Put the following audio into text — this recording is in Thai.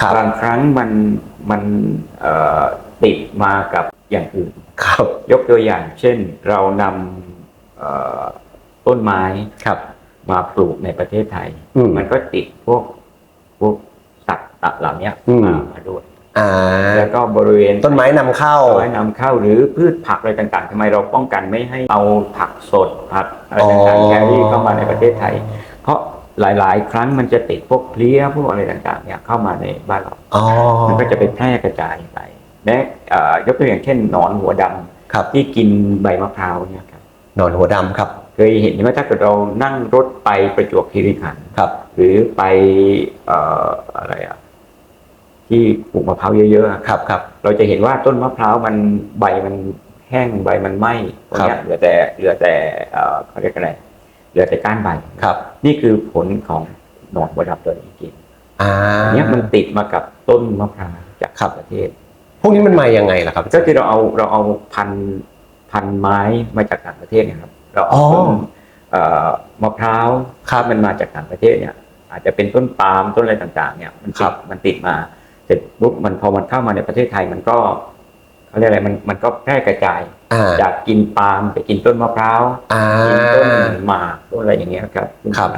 ครับ บางครั้งมันมันเอ่อติดมากับอย่างอื่น ครับ ยกตัวอย่าง เช่นเรานำเอ่อต้นไม้ครับ มาปลูกในประเทศไทย อืม มันก็ติดพวกพวกสัตว์ตัดเหล่านี้อืม มามาด้วยอ่า แล้วก็บริเวณ ต้นไม้นำเข้าต้นไม้นำเข้าหรือพืชผักอะไรต่างๆทำไมเราป้องกันไม่ให้เอาผักสดผักอะไรต่างอ๋อ ๆแครี่เข้ามาในประเทศไทยเพราะ หลาย ๆ ครั้งมันจะติดพวกเพลี้ยพวกอะไรต่างๆ เนี่ยเข้ามาในบ้านเราอ๋อมันก็จะไปแพร่กระจายไปแม้เอ่อยกตัวอย่างเช่นหนอนหัวดำครับที่กินใบมะพร้าวเนี่ยครับหนอนหัวดำครับเคยเห็นไหมถ้าเกิดเรานั่งรถไปประจวบคีรีขันธ์ครับ หรือไปเอ่ออะไรอะ ที่ปลูกมะพร้าวเยอะๆอะครับครับ เราจะเห็นว่าต้นมะพร้าวมันใบมันแห้งใบมันไหม้ตรงเนี้ยเหลือแต่เหลือแต่เอ่อเขาเรียกอะไรเห ลือแต่ก้านใบครับ นี่คือผลของหนอนหัวดับตัวนี้จริงอ่าๆเนี้ยมันติดมากับต้นมะพร้าวจากครับประเทศ พวกนี้มันมายังไงล่ะครับ ก็คือเราเอาเราเอาพันธุ์พันธุ์ไม้มาจากต่างประเทศเนะครับ เราเอาอ๋อต้นเอ่อมะพร้าวครับมันมาจากต่างประเทศเนี่ย อาจจะเป็นต้นปาล์มต้นอะไรต่างๆ เนี่ยมันครัติดบมันติดมาเสร็จปุ๊บมันพอมันเข้ามาในประเทศไทยมันก็ เขาเรียกอะไรมันมันก็แพร่กระจาย อ่า จากกินปาล์มไปกินต้นมะพร้าวอ่า กินต้นหมากต้นอะไรอย่างเงี้ยครับ ครับ